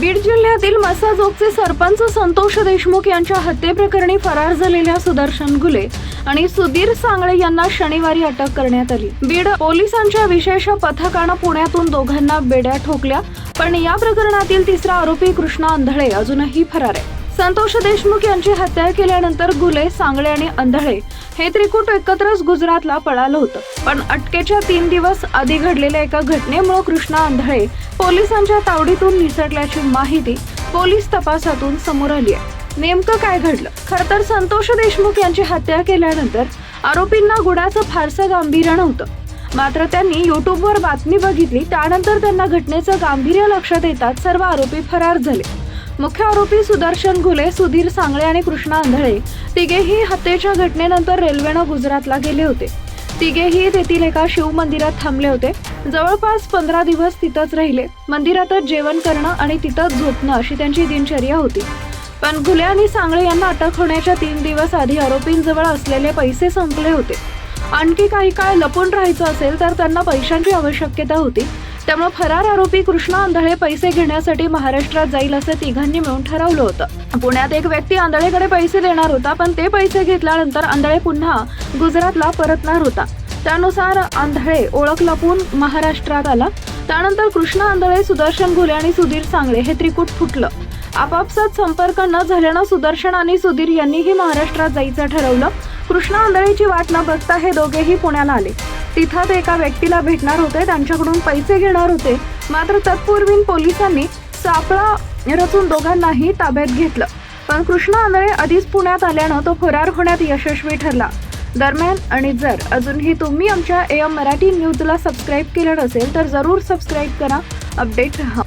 बीड जिल्ह्यातील मसाजोगचे सरपंच संतोष देशमुख यांच्या हत्येप्रकरणी फरार झालेल्या सुदर्शन गुले आणि सुधीर सांगळे यांना शनिवारी अटक करण्यात आली. बीड पोलिसांच्या विशेष पथकानं पुण्यातून दोघांना बेड्या ठोकल्या पण या प्रकरणातील तिसरा आरोपी कृष्णा अंधळे अजूनही फरार आहे. संतोष देशमुख यांची हत्या केल्यानंतर गुले सांगळे आणि अंधळे हे त्रिकूट एकत्रच गुजरातला पळालं होतं. पण अटकेच्या तीन दिवस आधी घडलेल्या एका घटनेमुळे कृष्णा आंधळे पोलिसांच्या तावडीतून निसटल्याची माहिती पोलीस तपासातून समोर आली आहे. नेमकं काय घडलं? खर तर संतोष देशमुख यांची हत्या केल्यानंतर आरोपींना गुन्ह्याचं फारसं गांभीर्य नव्हतं मात्र त्यांनी युट्यूबवर बातमी बघितली त्यानंतर त्यांना घटनेचं गांभीर्य लक्षात येतात सर्व आरोपी फरार झाले. मुख्य आरोपी सुदर्शन घुले सुधीर सांगळे आणि कृष्णा आंधळे तिघेही हत्येच्या घटनेनंतर रेल्वेनं गुजरातला गेले होते. तिघेही तेथील एका शिव मंदिरात थांबले होते. जवळपास पंधरा दिवस तिथंच राहिले. मंदिरातच जेवण करणं आणि तिथंच झोपणं अशी त्यांची दिनचर्या होती. पण घुले आणि सांगळे यांना अटक होण्याच्या तीन दिवस आधी आरोपींजवळ असलेले पैसे संपले होते. आणखी काही काळ लपून राहायचं असेल तर त्यांना पैशांची आवश्यकता होती. त्यामुळे फरार आरोपी कृष्णा आंधळे पैसे घेण्यासाठी महाराष्ट्रात जाईल असं तिघांनी मिळून ठरवलं होतं. पुण्यात एक व्यक्ती आंधळेकडे पैसे देणार होता पण ते पैसे घेतल्यानंतर आंधळे पुन्हा गुजरातला परतणार होता. त्यानुसार आंधळे ओळख लपून महाराष्ट्रात आला. त्यानंतर कृष्णा आंधळे सुदर्शन घुले आणि सुधीर सांगळे हे त्रिकूट फुटलं. आपापसात संपर्क न झाल्यानं सुदर्शन आणि सुधीर यांनीही महाराष्ट्रात जायचं ठरवलं. कृष्णा आंधळेची वाट न बघता हे दोघेही पुण्याला आले. तिथं ते एका व्यक्तीला भेटणार होते त्यांच्याकडून पैसे घेणार होते. मात्र तत्पूर्वी पोलिसांनी सापळा रचून दोघांनाही ताब्यात घेतलं. पण कृष्णा आंधळे आधीच पुण्यात आल्यानं तो फरार होण्यात यशस्वी ठरला. दरम्यान आणि जर अजूनही तुम्ही आमच्या एम मराठी न्यूजला सबस्क्राईब केलं नसेल तर जरूर सबस्क्राईब करा. अपडेट राहा.